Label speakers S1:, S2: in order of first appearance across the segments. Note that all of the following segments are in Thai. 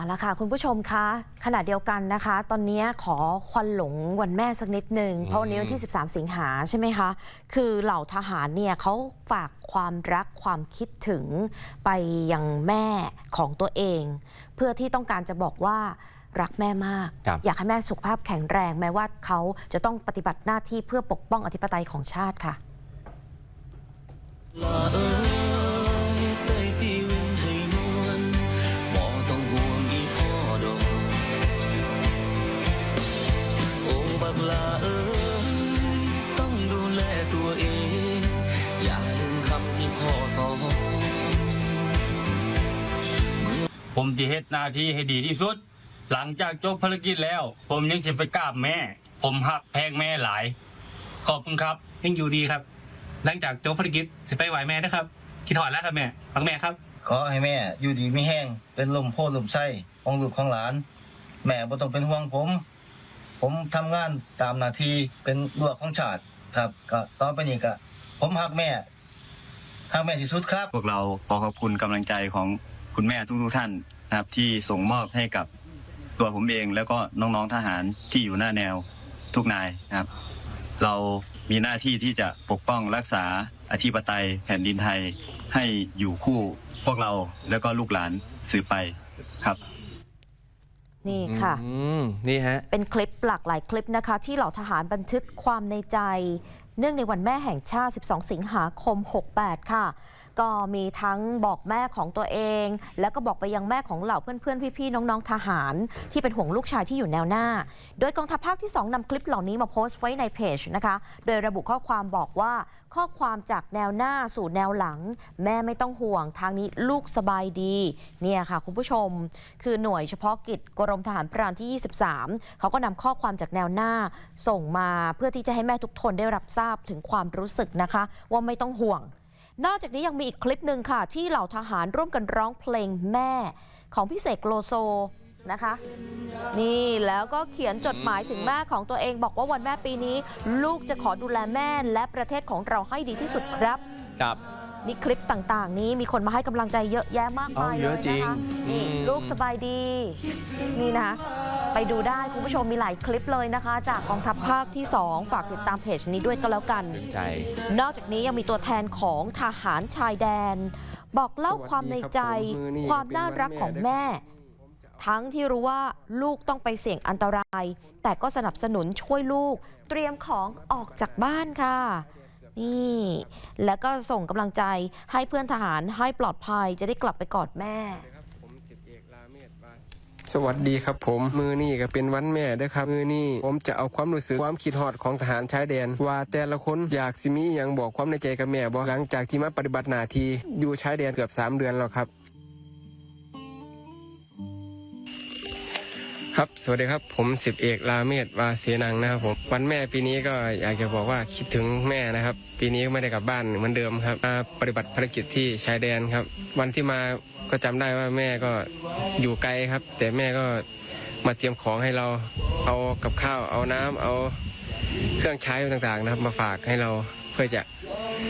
S1: เอาละค่ะคุณผู้ชมคะขณะเดียวกันนะคะ ตอนนี้ขอควันหลงวันแม่สักนิดหนึ่งเพราะวันนี้วันที่ 13 สิงหาใช่ไหมคะ คือเหล่าทหารเนี่ยเขาฝากความรักความคิดถึงไปยังแม่ของตัวเอง เพื่อที่ต้องการจะบอกว่ารักแม่มาก
S2: ครับ
S1: อยากให้แม่สุขภาพแข็งแรง แม้ว่าเขาจะต้องปฏิบัติหน้าที่เพื่อปกป้องอธิปไตยของชาติค่ะ
S3: ลาเอ้ยต้องดูแลตัวเอง อย่าลืมคำที่พ่อสอน
S4: ผมจะเฮ็ดหน้าที่ให้ดีที่สุด หลังจากจบภารกิจแล้ว ผมยังจะไปกราบแม่ ผมหักแพงแม่หลาย ขอบคุณครับ
S5: ยังอยู่ดีครับ หลังจากจบภารกิจจะไปไหวแม่นะครับคิดถอดแล้วครับแม่ฟังแม่ครับ
S6: ขอให้แม่อยู่ดีไม่แห้งเป็นลมโพลมไส้ของลูกของหลาน แม่บ่ต้องเป็นห่วงผม ผมทำงานตามหน้าที่เป็นลวกของชาติครับ ก็ต่อไปนี้ก็ผมฮักแม่ฮักแม่ที่สุดครับ
S7: พวกเราขอขอบคุณกำลังใจของคุณแม่ทุกๆท่านนะครับ ที่ส่งมอบให้กับตัวผมเอง แล้วก็น้องๆทหารที่อยู่หน้าแนวทุกนายนะครับ เรามีหน้าที่ที่จะปกป้องรักษาอธิปไตยแผ่นดินไทยให้อยู่คู่พวกเราแล้วก็ลูกหลานสืบไปครับ
S1: นี่ค่ะ
S2: อืมนี่ฮะ
S1: เป็นคลิปหลากหลายคลิปนะคะ ที่เหล่าทหารบันทึกความในใจ เนื่องในวันแม่แห่งชาติ 12 สิงหาคม 68 ค่ะก็มีทั้งบอกแม่ของตัวเอง แล้วก็บอกไปยังแม่ของเหล่าเพื่อนๆ พี่ๆ น้องๆ ทหาร ที่เป็นห่วงลูกชายที่อยู่แนวหน้า โดยกองทัพภาคที่ 2นำคลิปเหล่านี้มาโพสต์ไว้ในเพจนะคะ โดยระบุข้อความบอกว่าข้อความจากแนวหน้าสู่แนวหลัง แม่ไม่ต้องห่วงทางนี้ลูกสบายดี เนี่ยค่ะ คุณผู้ชม คือหน่วยเฉพาะกิจกรมทหารพรานที่ 23 เขาก็นำข้อความจากแนวหน้าส่งมาเพื่อที่จะให้แม่ทุกทนได้รับทราบถึงความรู้สึกนะคะ ว่าไม่ต้องห่วง นอกจากนี้ยังมีอีกคลิปหนึ่งค่ะ ที่เหล่าทหารร่วมกันร้องเพลงแม่ของพี่เสกโลโซนะคะ นี่แล้วก็เขียนจดหมายถึงแม่ของตัวเองบอกว่าวันแม่ปีนี้ ลูกจะขอดูแลแม่และประเทศของเราให้ดีที่สุดครับ
S2: ครับ
S1: นี่คลิปต่างๆ นี้มีคนมาให้กำลังใจเยอะแยะมากมาย
S2: อ๋อ
S1: เล
S2: เย
S1: ย
S2: อะจริ
S1: นะ
S2: ง
S1: คะนี่
S2: อืม
S1: ลูกสบายดีนี่นะคะไปดูได้คุณผู้ชมมีหลายคลิปเลยนะคะ จากกองทัพภาคที่ 2 ฝากติดตามเพจนี้ด้วยก็แล้วกัน
S2: ซึ้งใจ
S1: นอกจากนี้ยังมีตัวแทนของทหารชายแดน บอกเล่าความในใจ ความน่ารักของแม่ ทั้งที่รู้ว่าลูกต้องไปเสี่ยงอันตราย แต่ก็สนับสนุนช่วยลูก เตรียมของออกจากบ้านค่ะ นี่ แล้วก็ส่งกำลังใจให้เพื่อนทหารให้ปลอดภัยจะได้กลับไปกอดแม่
S8: สวัสดีครับผมมือนี่ก็เป็นวันแม่เด้อครับ มือนี่ผมจะเอาความรู้สึกความคิดฮอดของทหารชายแดน ว่าแต่ละคนอยากสิมีอหย่างบอกความในใจกับแม่บอกหลังจากที่มาปฏิบัติหน้าที่อยู่ชายแดนเกือบ 3 เดือนแล้วครับ ครับ สวัสดีครับ ผมสิบเอกลาเมศวาเสนังนะครับผม วันแม่ปีนี้ก็อยากจะบอกว่าคิดถึงแม่นะครับ ปีนี้ก็ไม่ได้กลับบ้านเหมือนเดิมครับมาปฏิบัติภารกิจที่ชายแดนครับ วันที่มาก็จำได้ว่าแม่ก็อยู่ไกลครับ แต่แม่ก็มาเตรียมของให้เรา เอากับข้าว เอาน้ำเอาเครื่องใช้ต่างๆนะครับ มาฝากให้เราเพื่อจะ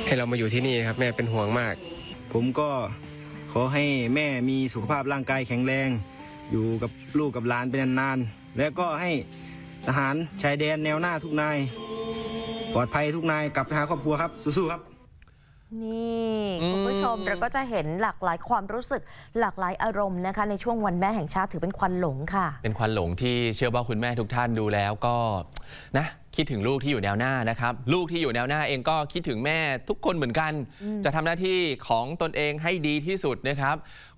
S8: ให้เรามาอยู่ที่นี่ครับ แม่เป็นห่วงมาก
S7: ผมก็ขอให้แม่มีสุขภาพร่างกายแข็งแรง อยู่กับลูกกับหลานเป็นนานๆแล้วก็ให้ทหารชายแดนแนวหน้าทุกนาย ปลอดภัยทุกนายกลับไปหาครอบครัวครับสู้ๆครับ
S1: นี่
S2: อืม
S1: คุณผู้ชมเราก็จะเห็นหลากหลายความรู้สึกหลากหลายอารมณ์นะคะ ในช่วงวันแม่แห่งชาติถือเป็นควันหลงค่ะ
S2: เป็นควันหลงที่เชื่อว่าคุณแม่ทุกท่านดูแล้วก็นะคิดถึงลูกที่อยู่แนวหน้านะครับ ลูกที่อยู่แนวหน้าเองก็คิดถึงแม่ทุกคนเหมือนกัน จะทำหน้าที่ของตนเองให้ดีที่สุดนะครับ